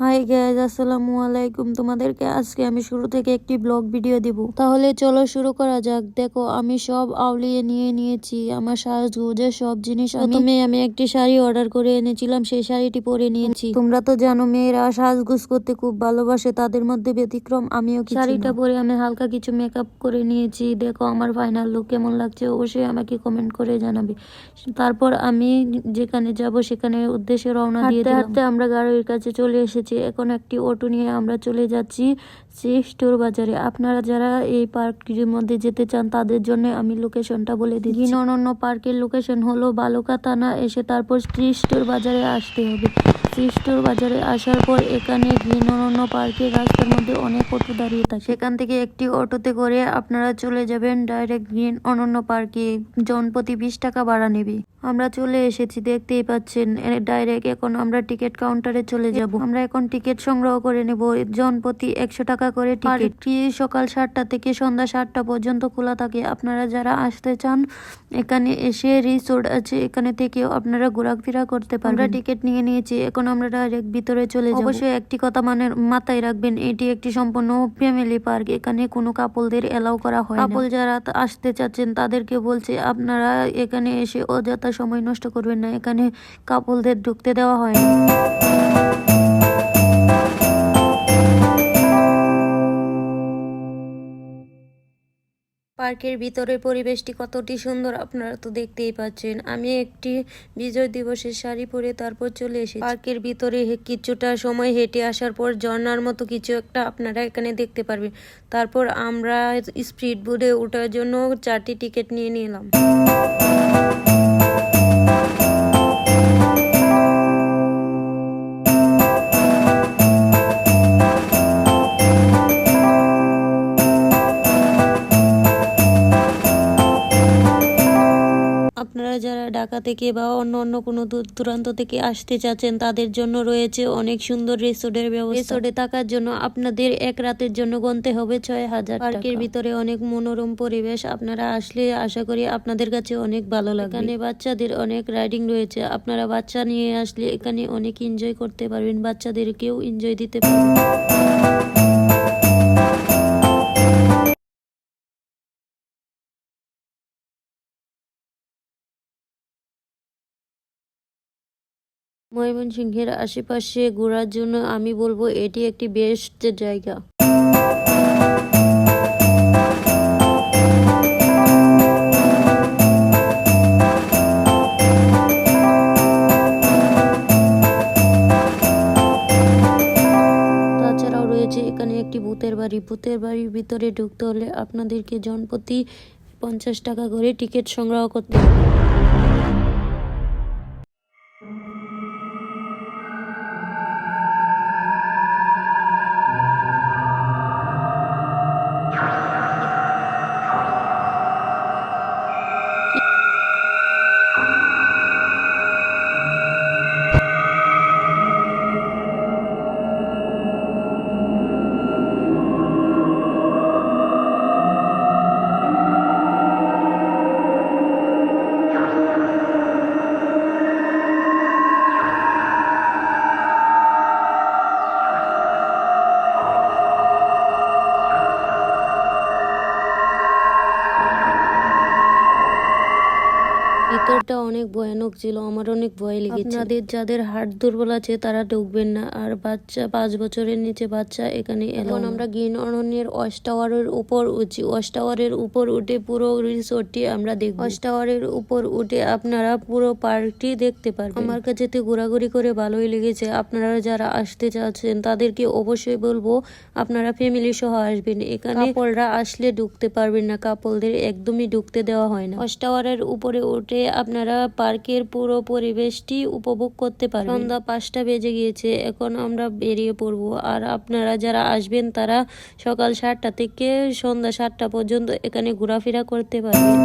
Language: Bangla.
হাই গাইজ আসসালামু আলাইকুম। তোমাদেরকে আজকে আমি শুরু থেকে একটি ব্লগ ভিডিও দিব। তাহলে চলো শুরু করা যাক। দেখো আমি সব আউলিয়ে নিয়ে নিয়েছি। আমার সাজগুজের সব জিনিস প্রথমে আমি একটি শাড়ি অর্ডার করে এনেছিলাম। সেই শাড়িটি পরে নিয়েছি। তোমরা তো জানো মেয়েরা সাজগুজ করতে খুব ভালোবাসে। তাদের মধ্যে ব্যতিক্রম আমিও শাড়িটা পরে আমি হালকা কিছু মেকআপ করে নিয়েছি। দেখো আমার ফাইনাল লুক কেমন লাগছে অবশ্যই আমাকে কমেন্ট করে জানাবে। তারপর আমি যেখানে যাব সেখানে উদ্দেশ্যে রওনা দিয়ে হাঁটতে আমরা গাড়ির কাছে চলে এসেছি। এখন একটি অটো নিয়ে আমরা চলে যাচ্ছি স্টোর বাজারে। আপনারা যারা এই পার্কটির মধ্যে যেতে চান, তাদের জন্য আমি লোকেশনটা বলে দিন অনন্য পার্কের লোকেশন হলো বালুকা থানা। এসে তারপর শ্রী স্টোর বাজারে আসতে হবে। স্টোর বাজারে আসার পর এখানে অনন্য পার্কের রাস্তার মধ্যে অনেক অটো দাঁড়িয়ে থাকে। সেখান থেকে একটি অটোতে করে আপনারা চলে যাবেন ডাইরেক্ট গ্রিন অনন্য পার্কে। জনপ্রতি বিশ টাকা ভাড়া নেবে। আমরা চলে এসেছি দেখতেই পাচ্ছেন। ডাইরেক্ট এখন আমরা টিকিট কাউন্টারে চলে যাব। আমরা এখন টিকিট সংগ্রহ করে নেব। জনপ্রতি একশো টাকা করে টিকিটটি সকাল সাতটা থেকে সন্ধ্যা সাতটা পর্যন্ত খোলা থাকে। আপনারা যারা আসতে চান এখানে এসে রিসোর্ট আছে। এখানে থেকেও আপনারা ঘোরাফেরা করতে পারবেন। আমরা টিকিট নিয়ে নিয়েছি। এখন আমরা ডাইরেক্ট ভিতরে চলে যাব। অবশ্যই একটি কথা মানে মাথায় রাখবেন এটি একটি সম্পূর্ণ ফ্যামিলি পার্ক এখানে কোনো কাপলদের এলাও করা হয় কাপল যারা আসতে চাচ্ছেন তাদেরকে বলছে আপনারা এখানে এসে অযথা সময় নষ্ট করবেন না। এখানে কাপলদের ঢুকতে দেওয়া হয় না। পার্কের ভিতরের পরিবেশটি কতটি সুন্দর আপনারা তো দেখতেই পাচ্ছেন। আমি একটি বিজয় দিবসের শাড়ি পরে তারপর চলে এসেছি। পার্কের ভিতরে কিছুটা সময় হেঁটে আসার পর ঝর্ণার মতো কিছু একটা আপনারা এখানে দেখতে পারবেন। তারপর আমরা স্পিড বোর্ডে ওঠার জন্য চারটি টিকিট নিয়ে নিলাম। ঢাকা থেকে বা অন্য অন্য কোনো দূর দূরান্ত থেকে আসতে চাচ্ছেন তাদের জন্য রয়েছে অনেক সুন্দর রিসোর্টের ব্যবস্থা। রিসোর্টে থাকার জন্য আপনাদের এক রাতের জন্য গুনতে হবে ছয় হাজার পার্কের ভিতরে অনেক মনোরম পরিবেশ আপনারা আসলে আশা করি আপনাদের কাছে অনেক ভালো লাগে এখানে বাচ্চাদের অনেক রাইডিং রয়েছে আপনারা বাচ্চা নিয়ে আসলে এখানে অনেক এনজয় করতে পারবেন বাচ্চাদেরকেও এনজয় দিতে পারবেন। ময়মনসিংহের আশেপাশে ঘোরার জন্য আমি বলব, এটি একটি বেস্ট জায়গা। তাছাড়াও রয়েছে এখানে একটি ভূতের বাড়ি। ভূতের বাড়ির ভিতরে ঢুকতে হলে আপনাদেরকে জনপ্রতি পঞ্চাশ টাকা করে টিকিট সংগ্রহ করতে হবে। ভিতরটা অনেক ভয়ানক ছিল আমার অনেক ভয় লেগেছে। আপনাদের যাদের হার্ট দুর্বল আছে তারা ঢুকবেন না। আর বাচ্চা পাঁচ বছরের নিচে বাচ্চা এখানে এখন আমরা গ্রিন অরণ্যের ওয়াশ টাওয়ারের উপর উঠছি। ওয়াশ টাওয়ারের উপর উঠে পুরো রিসোর্টটি আমরা দেখব। ওয়াশ টাওয়ারের উপর উঠে আপনারা পুরো পার্কটি দেখতে পারবেন। আমার কাছে তো ঘোরাঘুরি করে ভালোই লেগেছে। আপনারা যারা আসতে চাচ্ছেন তাদেরকে অবশ্যই বলব আপনারা ফ্যামিলি সহ আসবেন। এখানে কাপলরা আসলে ঢুকতে পারবেন না। কাপলদের একদমই ঢুকতে দেওয়া হয় না। ওয়াশ টাওয়ারের উপরে উঠে আপনারা পার্কের পুরো পরিবেশটি উপভোগ করতে পারবেন। সন্ধ্যা পাঁচটা বেজে গিয়েছে, এখন আমরা বেরিয়ে পড়ব। আর আপনারা যারা আসবেন, তারা সকাল সাতটা থেকে সন্ধ্যা সাতটা পর্যন্ত এখানে ঘোরাফেরা করতে পারবেন।